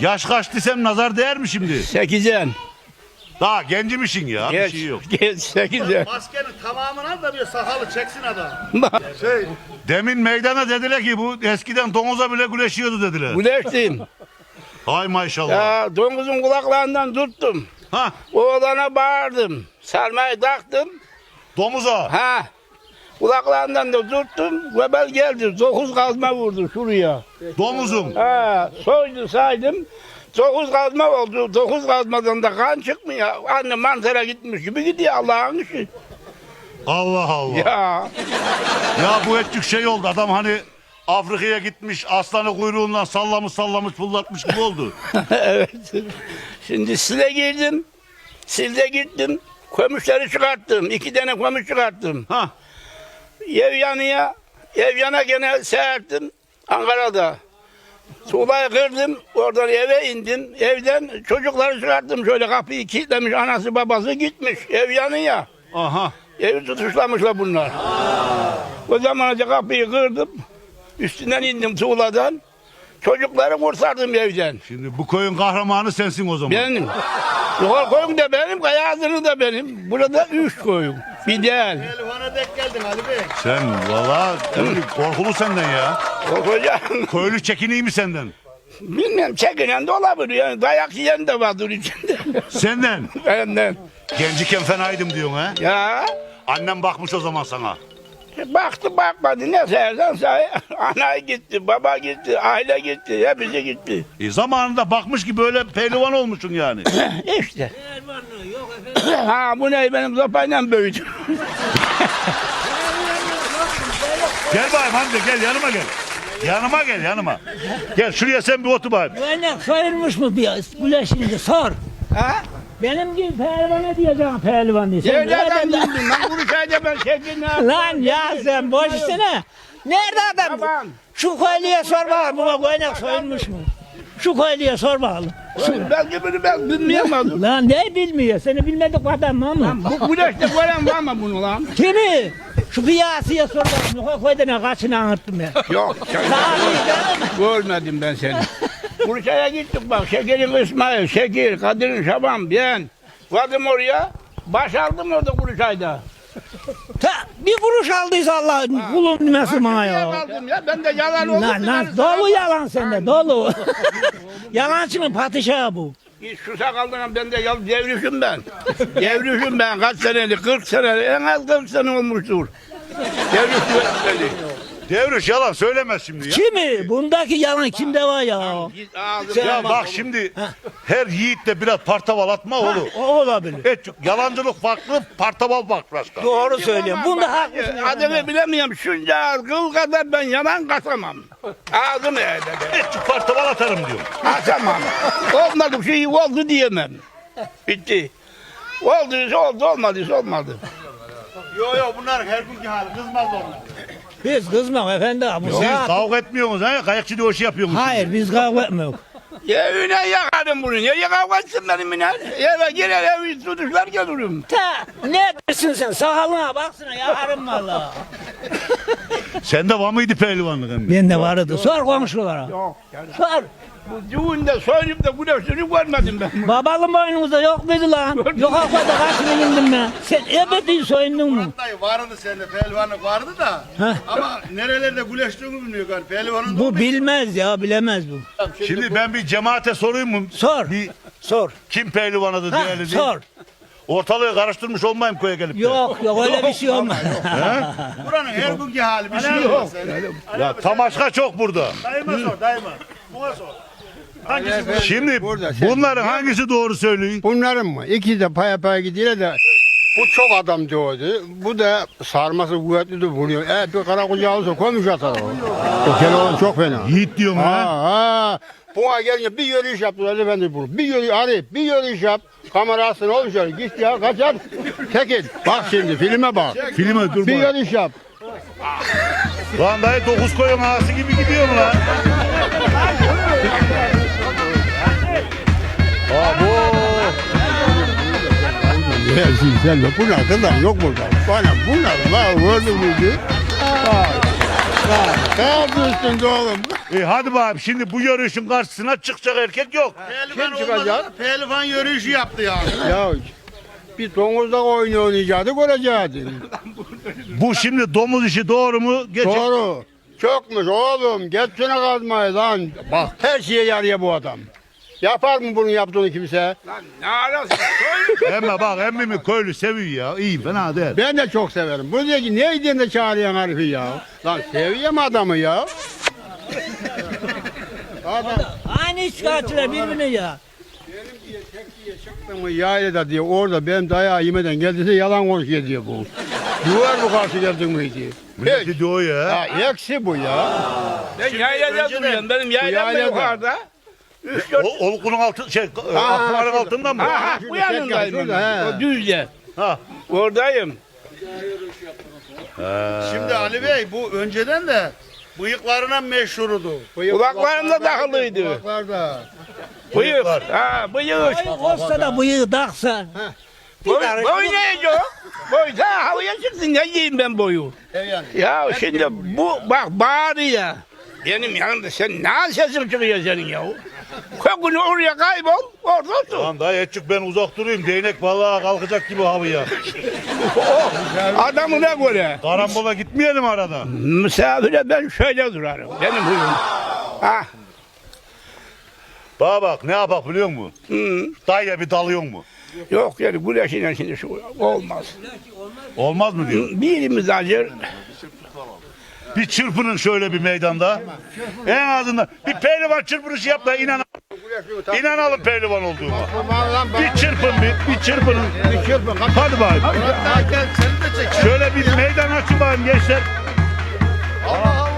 Yaş kaç desem nazar değer mi şimdi? Sekizen. Daha gencimişsin ya. Geç. Bir şey yok. Geç sekizen. Maskenin tamamını al da bir sakalı çeksin adam. Şey, demin meydana dediler ki bu eskiden domuza bile güleşiyordu dediler. Güleştim. Hay maşallah. Ya domuzun kulaklarından tuttum. Ha, Oğlana bağırdım. Sarmayı taktım. domuza. Ha. Kulaklarından da tuttum. Vebel geldi. Dokuz kazma vurdu şuraya. Domuzun. Ha. Soydu saydım. Dokuz kazma oldu. Dokuz kazmadan da kan çıkmıyor. Anne mantara gitmiş gibi gidiyor Allah'ın işi. Allah Allah. Ya. Ya. bu etçük şey oldu. Adam hani Afrika'ya gitmiş aslanı kuyruğundan sallamış sallamış fırlatmış gibi oldu. evet. Şimdi sile girdim. Silde gittim. Kömüşleri çıkarttım. İki tane kömüş çıkarttım. Ha, Ev yanıya, ev yana gene serptim Ankara'da. Tuğlayı kırdım, oradan eve indim. Evden çocukları çıkarttım şöyle kapıyı kilitlemiş, anası babası gitmiş. Ev yanıya. aha. Evi tutuşlamışlar bunlar. O zamanca kapıyı kırdım. Üstünden indim tuğladan. Çocukları kurtardım evden. Şimdi bu koyun kahramanı sensin o zaman. Benim. Yol koyun da benim, kayağızını da benim. Burada üç koyun. Fidel. Elvan'a denk geldin Ali Bey. Sen valla korkulu senden ya. Koca. Köylü çekiniyor mi senden? Bilmem çekinen de olabilir yani dayak yiyen de vardır içinde. Senden. Benden. Genciken fenaydım diyorsun ha. Ya Annem bakmış o zaman sana. Baktı bakmadı ne sayarsan say. Ana gitti, baba gitti, aile gitti, hepsi gitti. E zamanında bakmış ki böyle pehlivan olmuşsun yani. işte. ha bu ne benim sopayla büyüdü. gel bayım amca gel yanıma gel. Yanıma gel yanıma. Gel şuraya sen bir otur bayım. Örnek soyulmuş mu bir şimdi sor. ha? Benim gibi pehlivan ne diyeceğim pehlivan diye. Sen Nerede nereden bil- bildim lan Kuruşay'da ben çekin ne Lan ya sen boş işine. Nerede adam? Tamam. Şu köylüye sor bakalım bu örnek soyulmuş mu? Şu köylüye sor bakalım. Belki bunu ben bilmeyemadım. Lan ne bilmiyor? Seni bilmedik adam mı? Bu güneşte gören var mı bunu lan? Kimi? Şu piyasaya sor bakalım. O köyde ne kaçını anlattım ben. Yok. Sana canım. Görmedim ben seni. Bursa'ya gittik bak. Şekerin İsmail, Şekir, Kadir Şaban, ben. Vardım oraya. Baş aldım orada Bursa'yda. Ta, bir kuruş aldıysa Allah kulun demesi bana ya. aldım ya? Ben de yalan oldum. Lan lan dolu yalan sende dolu. Yalancının patişahı bu. Şu sakaldan ben de ya devrişim ben. devrişim ben kaç senelik, 40 senelik, en az 40 sene olmuştur. Devrişim beni. Devriş yalan söylemez şimdi ya. Kimi? Bundaki yalan kimde var ya? Git ağzını Sen- Ya bak şimdi her yiğitte biraz partaval atma oğlum. O olabilir. Et, yalancılık farklı, partaval farklı başka. Doğru söylüyorum. Bunda haklısın. Adını bilemiyorum. Şunca kıl kadar ben yalan kasamam. Ağzımı edede. Et, partaval atarım diyorum. Kasamam. Olmadı bir şey oldu diyemem. Bitti. Olduysa oldu, olmadıysa olmadı. Yo yo bunlar her günkü hali kızmaz onlar. Biz kızmak efendi abi. Siz kavga etmiyorsunuz ha? Kayakçı dövüşü yapıyorsunuz. Hayır biz kavga etmiyoruz. Evine yakarım bunu. Nereye kavga etsin benim yine? Eve girer evi tutuşlar gelirim. Ta ne dersin sen? Sakalına baksana yakarım valla. Sende var mıydı pehlivanlık emmi? Ben de vardı. Sor komşulara. Yok. Sor. Bu düğünde soyunup da güneşini görmedim ben. Babalım boynumuzda yok muydu lan? Yok hakikaten kaçını indim ben. Sen ebedi soyundun mu? Dayı vardı sende pehlivanlık vardı da. Heh. Ama nerelerde güleştiğini bilmiyor galiba. Pehlivanın da Bu bilmez ya bilemez bu. Şimdi ben bir cemaate sorayım mı? Sor. Bir Sor. kim pehlivanıdır Ha, değerli değil. sor. Ortalığı karıştırmış olmayayım köye gelip de. Yok yok öyle bir şey olmaz. Buranın her günkü hali bir şey yok. Ya tamaşka çok burada. Dayıma sor dayıma. Buna sor. Hangisi bu? Şimdi Burada sen- bunların hangisi doğru söylüyor? Bunların mı? İkisi de paya paya gidiyor da bu çok adam doğdu. Bu da sarması kuvvetli de vuruyor. Eğer bir kara kucağı olsa koymuş atar o. O telefon çok fena. Yiğit diyorum Ha ha. ha. Buna gelince bir yürüyüş yaptılar efendi bunu. Bir yürüyüş arayıp bir yürüyüş yap. Kamerasını olmuş öyle. Git ya kaçar. Çekil. Bak şimdi filme bak. Filme dur Bir bak. yürüyüş yap. Lan dayı dokuz koyun ağası gibi gidiyor mu lan? Ya sen de bu ne kadar yok burada. Bana bu ne lan? Bak. Bak. Ne yapıyorsun oğlum? E hadi bakalım şimdi bu yürüyüşün karşısına çıkacak erkek yok. Pehlivan Kim çıkacak? Pehlivan yürüyüşü yaptı ya. Ya bir domuzda oyunu oynayacaktı görecektin. Bu şimdi domuz işi doğru mu? Geçen... Doğru. Çokmuş oğlum. Geçsene kazmayı lan. Bak her şeye yarıyor bu adam. Yapar mı bunun yaptığını kimse? Lan ne arasın? Emme bak emmimi köylü seviyor ya. İyi fena değil. Ben de çok severim. Bu diyor ki ne idin de çağırıyorsun herifi ya? Lan seviyorum adamı ya. Adam Aynı şikayetçiler birbirine ya. çıktı mı yaylada diyor orada benim dayağı yemeden geldiyse yalan konuşuyor diyor bu. Duvar mı karşı geldin mi diyor. Millet de diyor ya. Ya eksi bu ya. Ben yaylada duruyorum. Benim yaylam da yaylada. yukarıda. O, olkunun altı şey akbarın altında mı? Ha bu yanındayım. şurada, ben. he. O düzde. Ha. Oradayım. Şimdi Ali Bey bu önceden de bıyıklarına meşhurudu. Kulaklarımda takılıydı. Kulaklarda. Bıyık. Ha bıyık. Olsa da bıyığı taksa. Boy, boy neydi o? Boy ta havaya çıksın ne yiyeyim ben boyu. Yani. Ya şimdi bu bak bağırıyor. Benim yanımda sen ne sesin çıkıyor senin ya? Kokunu oraya kaybol orada otur. Lan dayı etçik ben uzak durayım. Değnek vallahi kalkacak gibi havaya. Adamına göre. Karambola gitmeyelim arada. Misafire ben şöyle durarım. Benim huyum. Ha. Bana bak ne yapak biliyor musun? Hı. Dayıya bir dalıyor mu? Yok yani güneşiyle şimdi şu olmaz. Olmaz mı diyor. Birimiz acır. Bir çırpının şöyle bir meydanda. En azından bir pehlivan çırpınışı yap da inan inanalım pehlivan olduğuma. Bir çırpın bir, bir çırpının. Hadi çek. Şöyle bir meydan açın bakayım gençler. Allah Allah